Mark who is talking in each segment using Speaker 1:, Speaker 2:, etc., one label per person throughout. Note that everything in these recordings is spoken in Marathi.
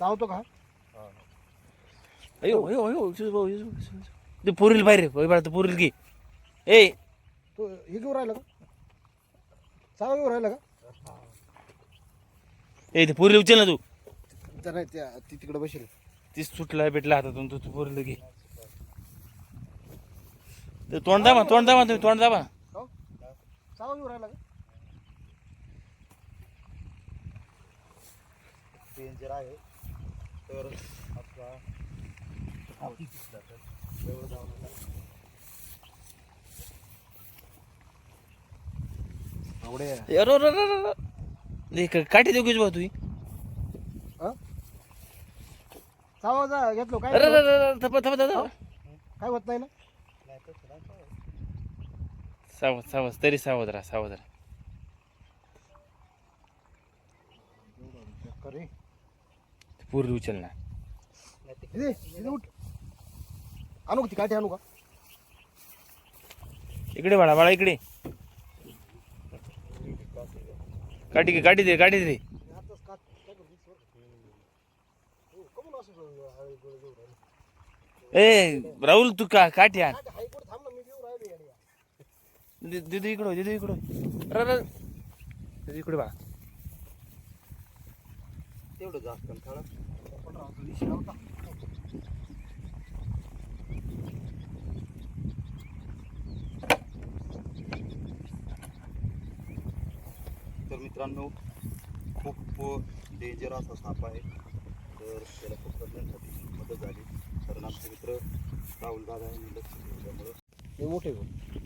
Speaker 1: चावतो का?
Speaker 2: अयो अयो अयो. ते पुरील बाहेर रे बाळा ते पुरील की ए!
Speaker 1: तो हे घेऊन राहिला का? चावा घेऊन राहिला का?
Speaker 2: ए ते पुरील उचल ना तू.
Speaker 1: तर नाही त्या ती तिकडे बसेल.
Speaker 2: तीच सुटला भेटला हातातून तू तू पुरील की ते तोंड दाबा तोंड दाबा तुम्ही तोंड दाबा.
Speaker 1: हो? चावा घेऊन राहिला का?
Speaker 3: डेंजर आहे. तर आपला हाती दिसला तर. जवळ जाऊ नका
Speaker 1: आवडे
Speaker 2: ए, अरे अरे अरे, अरे, अरे. ले, का- काठी देऊ की बा तू
Speaker 1: हा? चावा जा घेतलो. काय
Speaker 2: अरे अरे
Speaker 1: नाही
Speaker 2: अरे, अरे, थपा थपा?
Speaker 1: काय होत नाही ना.
Speaker 2: सावध सावध तरी सावध राहा सावध राहा.
Speaker 1: करे
Speaker 2: ते पुरील उचल ना
Speaker 3: नाही ते
Speaker 1: इथे इथे उठ. आणू का ती काठी आणू का?
Speaker 2: इकडे बाळा बाळा इकडे. काठी काठी दे काठी दे? ए राहुल तू का काठी आण.
Speaker 1: काठी हाय कुठं थांब ना मी घेऊन राहिलो येड्या.
Speaker 2: दे- दे दे इकडं दे दे इकडं इकडे बाळा.
Speaker 3: तेवढं जास्त थोडं.
Speaker 1: पण
Speaker 3: तर मित्रांनो खूप डेंजर असा साप आहे. तर त्याला पकडण्यासाठी मदत झाली. कारण आमचे मित्र राहुल दादा यांनी लक्ष दिल्यामुळं
Speaker 1: हे मोठे होते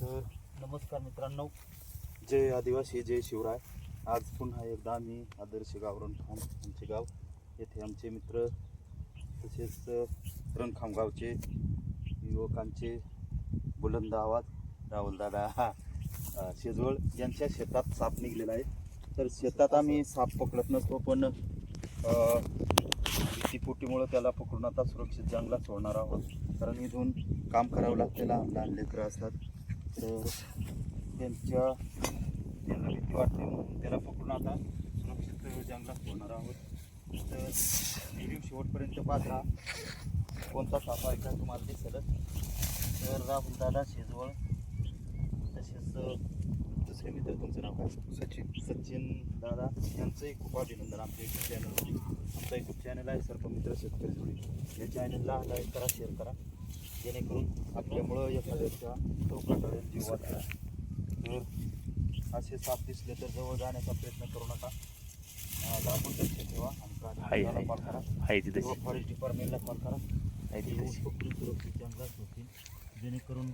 Speaker 3: तर नमस्कार मित्रांनो. जय आदिवासी जय शिवराय. आज पुन्हा एकदा मी आदर्श गावरण ठाम आमचे गाव. येथे आमचे मित्र तसेच रणखाम गावचे युवकांचे बुलंद आवाज राहुलदादा हा शेजवळ यांच्या शेतात साप निघलेला आहे. तर शेतात आम्ही साप पकडत नसतो पण अ, भीतीपोटीमुळं त्याला पकडून आता सुरक्षित जंगलात सोडणार आहोत. कारण इथून काम करावं लागतेला लहान लहान लेकरं असतात. तर त्यांच्या त्यांना भीती वाटते. म्हणून त्याला पकडून आता सुरक्षित जंगलात सोडणार आहोत. तर व्हिडिओ शेवटपर्यंत पाहता. कोणता साप आहे का तुम्हाला दिसेलच तर राहुल दादा शेजवळ. तसेच दुसरे मित्र तुमचं नाव काय? सचिन. सचिन दादा. यांचंही खूप अभिनंदन आमच्या यूट्यूब चॅनलवर आमचा यूट्यूब चॅनल आहे सर्प मित्र शेतकरी जोडी. या चॅनलला लाईक करा शेअर करा. जेणेकरून आपल्यामुळं एखाद्याच्या चौकाकडे जीव वाचला. तर असे साप दिसले तर जवळ जाण्याचा प्रयत्न करू नका. आपण लक्ष ठेवा आणि कॉल करा. फॉरेस्ट डिपार्टमेंटला कॉल करा. सुरक्षित जंगलात होतील जेणेकरून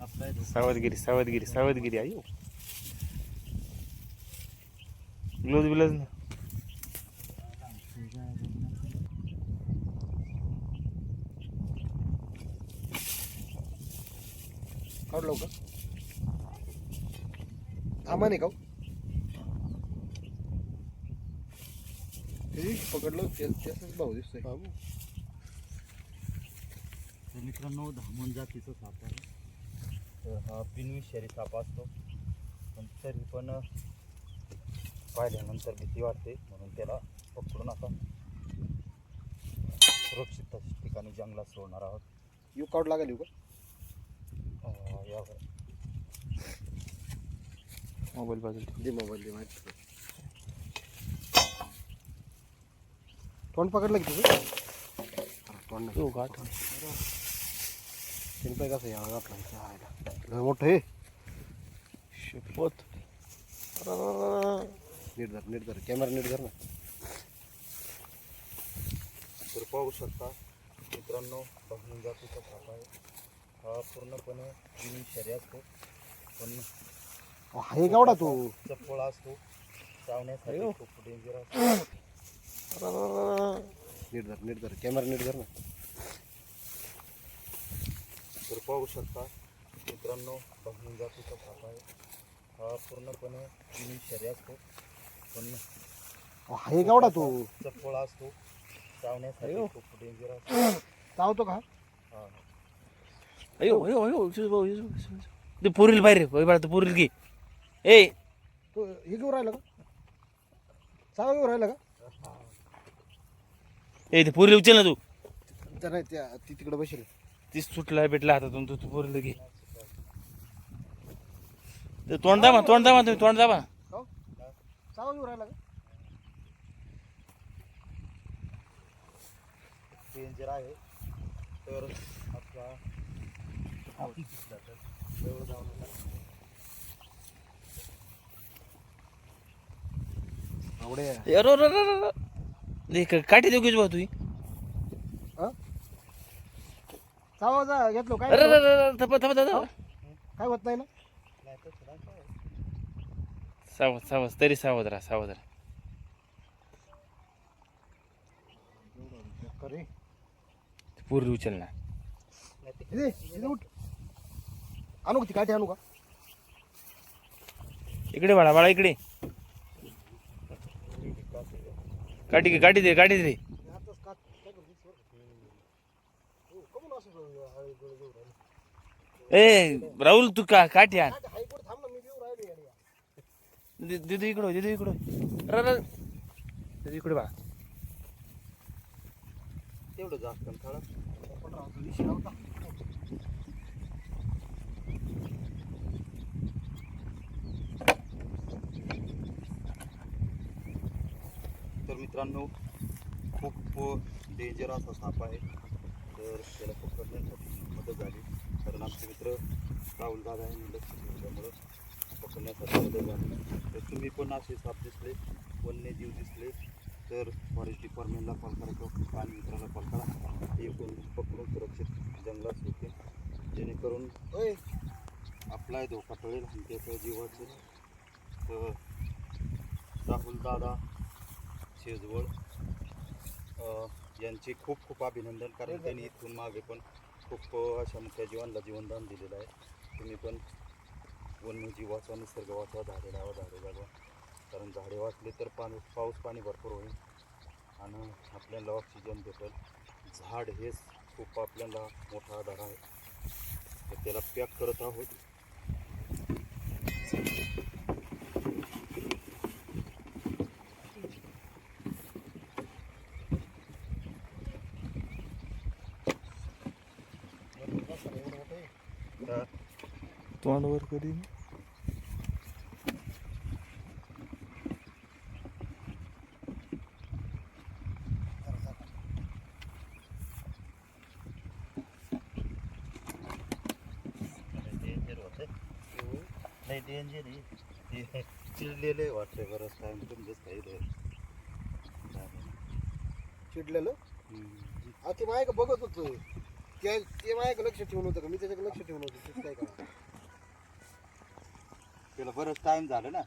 Speaker 3: आपला
Speaker 2: सावधगिरी सावधगिरी सावधगिरी आयो ग्लोज बिलोज ना
Speaker 1: काढ लवकर. थांबा नाही का हो? पकडलं त्याचाच भाऊ दिसतोय. बाबू.
Speaker 3: तर मित्रांनो धामण जातीचा साप आहे. हा बिनविषारी साप असतो. पण तरी पण पाहिल्यानंतर भीती वाटते. म्हणून त्याला पकडून आता सुरक्षित ठिकाणी जंगलात सोडणार आहोत.
Speaker 1: यू काढ लागेल यू का?
Speaker 2: मोबाईल बाजूला
Speaker 1: मोबाईल दे माहिती तोंड पकडलं की तुझं? तोंड नाही.
Speaker 2: गाठ
Speaker 1: तीन पाय कसं यावं घातला इथं हायला. लय मोठं हे
Speaker 2: शपथ
Speaker 1: नीट धर नीट धर. कॅमेरा नीट धर ना.
Speaker 3: तर पाहू शकता मित्रांनो जातीचा साप आहे. हा पूर्णपणे बिनविषारी असतो. पण
Speaker 1: अहो, आहे केवढा तू.
Speaker 3: चप्पळ असतो. चावण्यासाठी
Speaker 1: अयो.
Speaker 3: खूप डेंजर असतो.
Speaker 1: नीट धर नीट धर. कॅमेरा नीट धर ना.
Speaker 3: पाहू शकता मित्रांनो बघून जातीचा साप आहे हा पूर्णपणे चिनी शरी असतो. पण
Speaker 1: आहे केवढा तू.
Speaker 3: चप्पळ असतो. चावण्यासाठी. खूप डेंजर असतो.
Speaker 1: चावतो का?
Speaker 3: हा.
Speaker 2: अयो अयो अयो शिव भाऊ, शिव भाऊ. ते पोरील बाहेर बाळा ते पोरील की ए.
Speaker 1: तू हे घेऊन राहिला का? चावा घेऊन राहिला का?
Speaker 2: ए ते पोरील उचल ना तू.
Speaker 1: त्या नाही त्या ती तिकडे बसेल.
Speaker 2: ती सुटला भेटला हातातून तू तू पोरील घे. ते तोंड दाबा तोंड दाबा तुम्ही तोंड दाबा.
Speaker 1: हो? चावा घेऊन राहिला का?
Speaker 3: डेंजर आहे. तर आपला
Speaker 2: काठी देऊ घेऊ भाऊ तुम्ही
Speaker 1: चावा जा घेतलो. काय
Speaker 2: थपा थपा
Speaker 1: काय होत नाही ना?
Speaker 2: सावध सावध तरी सावध राहा सावध राहा. पोरील उचल ना
Speaker 1: उठ. आणू का ती? काठी आणू का?
Speaker 2: इकडे बाळा बाळा इकडे. काठी घे काठी दे काठी दे.
Speaker 1: काट हो राहिले
Speaker 2: ए राहुल तू का काठी आण. दे- दे दे इकडं दे दे. दे दे इकडे बाळा.
Speaker 3: तेवढं जास्त थोडा
Speaker 1: पण राहतो विषय नव्हता
Speaker 3: तर मित्रांनो खूप डेंजर असा साप आहे. तर त्याला पकडण्यासाठी मदत झाली. कारण आमचे मित्र राहुल दादा यांनी लक्ष दिल्यामुळं पकडण्यासाठी मदत झाली. तर तुम्ही पण असे साप दिसले वन्यजीव दिसले तर फॉरेस्ट डिपार्टमेंटला कॉल करा किंवा प्राणी मित्राला कॉल करा. ते पण पकडून सुरक्षित जंगलात होते जेणेकरून
Speaker 1: होय
Speaker 3: आपलाही धोका टळेल आणि त्याचं जीवाचं तर राहुल दादा शेजवळ यांचे खूप खूप अभिनंदन कारण त्यांनी इथून मागे पण खूप अशा मोठ्या जीवांना जीवनदान दिलेलं आहे. तुम्ही पण वन्यजीवाचा निसर्ग वाचवा झाडे लावा झाडे जगवा कारण झाडे वाचले तर पाणी पाऊस पाणी भरपूर होईल. आणि आपल्याला ऑक्सिजन भेटेल. झाड हेच खूप आपल्याला मोठा आधार आहे. तर त्याला पॅक करत आहोत तर
Speaker 2: तोंड वर कधी
Speaker 3: डेंजर नाही डेंजर आहे चिडलेले? वाटते बरंच टाइम तुमचंच काही
Speaker 1: चिडलेलं आ ते मायक बघत होतो. त्या ते मायक लक्ष ठेवून होतं का? मी त्याच्याकडे लक्ष ठेवून होतो. तेच काय का
Speaker 3: त्याला बरंच टाइम झालं ना.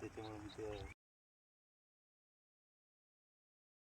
Speaker 3: त्याच्यामुळे ते